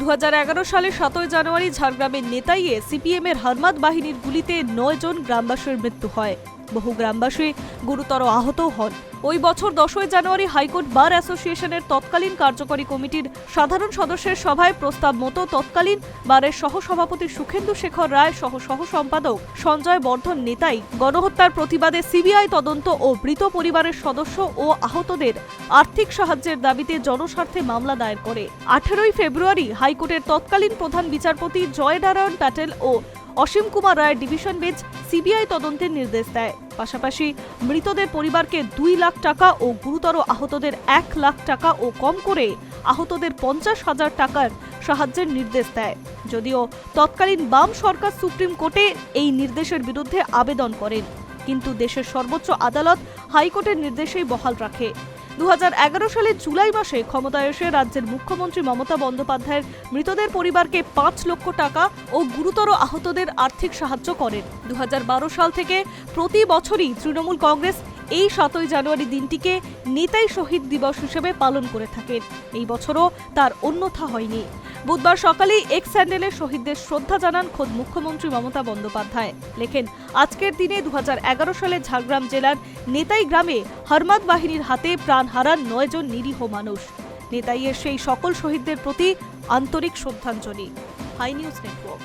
দু হাজার এগারো সালে সতেরো জানুয়ারি ঝাড়গ্রামের নেতাইয়ে সিপিএমের হারমাদ বাহিনীর গুলিতে নয় জন গ্রামবাসীর মৃত্যু হয়। বহু গ্রামবাসী গুরুতর আহতও হন। ওই বছর দশই জানুয়ারি হাইকোর্ট বার অ্যাসোসিয়েশনের তৎকালীন কার্যকরী কমিটির সাধারণ সদস্যের সভায় প্রস্তাব মতো তৎকালীন বারের সহসভাপতি সুখেন্দু শেখর রায় সহ সহ সম্পাদক সঞ্জয় বর্ধন নেতাই গণহত্যার প্রতিবাদে সিবিআই তদন্ত ও মৃত পরিবারের সদস্য ও আহতদের আর্থিক সাহায্যের দাবিতে জনস্বার্থে মামলা দায়ের করে। আঠেরোই ফেব্রুয়ারি হাইকোর্টের তৎকালীন প্রধান বিচারপতি জয়নারায়ণ প্যাটেল ও Asim Kumar Roy division bench CBI তদন্তের নির্দেশ দেয়। পাশাপাশি মৃতদের পরিবারকে দুই লাখ টাকা ও গুরুতর আহতদের এক লাখ টাকা ও কম করে আহতদের পঞ্চাশ হাজার টাকার সাহায্যের নির্দেশ দেয়। যদিও তৎকালীন বাম সরকার সুপ্রিম কোর্টে এই নির্দেশের বিরুদ্ধে আবেদন করেন, কিন্তু দেশের সর্বোচ্চ আদালত হাইকোর্টের নির্দেশেই বহাল রাখে। দু সালে জুলাই মাসে ক্ষমতায় এসে রাজ্যের মুখ্যমন্ত্রী মমতা বন্দ্যোপাধ্যায়ের মৃতদের পরিবারকে পাঁচ লক্ষ টাকা ও গুরুতর আহতদের আর্থিক সাহায্য করেন। দু হাজার বারো সাল থেকে প্রতি বছরই তৃণমূল কংগ্রেস এই সাতই জানুয়ারি দিনটিকে নেতাই শহীদ দিবস হিসেবে পালন করে থাকেন। এই বছরও তার অন্যথা হয়নি। বুধবার সকালেই এক্স স্যান্ডেলে শহীদদের শ্রদ্ধা জানান খোদ মুখ্যমন্ত্রী মমতা বন্দ্যোপাধ্যায়। লেখেন, আজকের দিনে দু হাজার এগারো সালে ঝাড়গ্রাম জেলার নেতাই গ্রামে হরমাদ বাহিনীর হাতে প্রাণ হারান নয়জন নিরীহ মানুষ। নেতাইয়ের সেই সকল শহীদদের প্রতি আন্তরিক শ্রদ্ধাঞ্জলি। High news network.